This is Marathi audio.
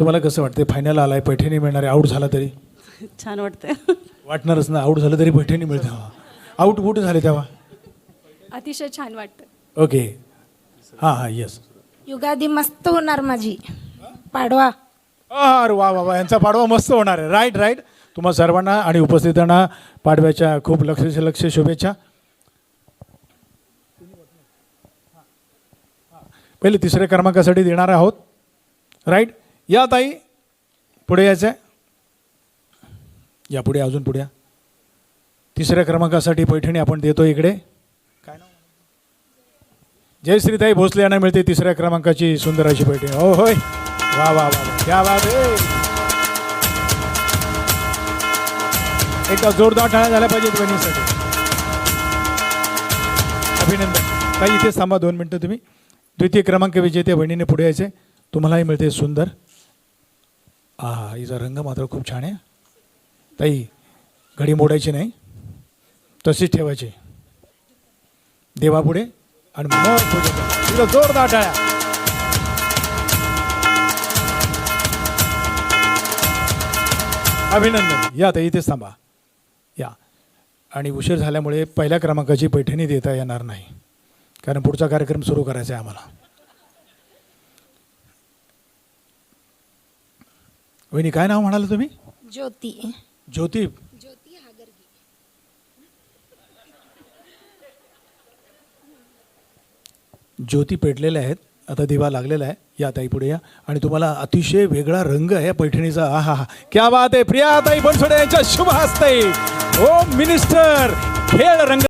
तुम्हाला कसं वाटते फायनल आलाय पैठणी मिळणारे आऊट झाला तरी? छान वाटतंय. वाटणारच ना आऊट झालं तरी पैठणी मिळते आऊट कुठे झाले तेव्हा? अतिशय छान वाटतं ओके हां हां येस युगादी मस्त होणार माझी. पाडवा. अरे वा वा वा यांचा पाडवा मस्त होणार आहे. राईट राईट तुम्हा सर्वांना आणि उपस्थितांना पाडव्याच्या खूप लक्ष लक्ष शुभेच्छा. पहिले तिसऱ्या क्रमांकासाठी देणार आहोत. राईट या ताई पुढे यायचं आहे या पुढे अजून पुढे या. तिसऱ्या क्रमांकासाठी पैठणी आपण देतो इकडे. काय नाव? जयश्रीताई भोसले यांना मिळते तिसऱ्या क्रमांकाची सुंदर अशी पैठणी. हो होय. वा वा वा वा. क्या बात आहे. एकदा जोरदार टाळ्या झाल्या पाहिजेत बहिणीसाठी. अभिनंदन. ताई इथेच थांबा दोन मिनटं तुम्ही. द्वितीय क्रमांक विजेते बहिणीने पुढे यायचे तुम्हालाही मिळते सुंदर. हा हा हिचा रंग मात्र खूप छान आहे. ताई घडी मोडायची नाही. तशीच ठेवायची. देवापुढे आणि मग जोरदार टाळ्या. अभिनंदन. या ताई इथेच थांबा. या. आणि उशीर झाल्यामुळे पहिल्या क्रमांकाची पैठणी देता येणार नाही. कारण पुढचा कार्यक्रम सुरू करायचा आहे आम्हाला. वहिनी काय नाव म्हणाल तुम्ही? ज्योती. ज्योती? ज्योती हागरगी. ज्योती पेटलेल्या आहेत. आता दिवा लागलेला आहे. या ताई पुढे या. आणि तुम्हाला अतिशय वेगळा रंग आहे पैठणीचा. हा हा हा. क्या बात आहे. प्रिया ताई बनसोडे यांच्या शुभ हस्ते ओ मिनिस्टर खेळ रंग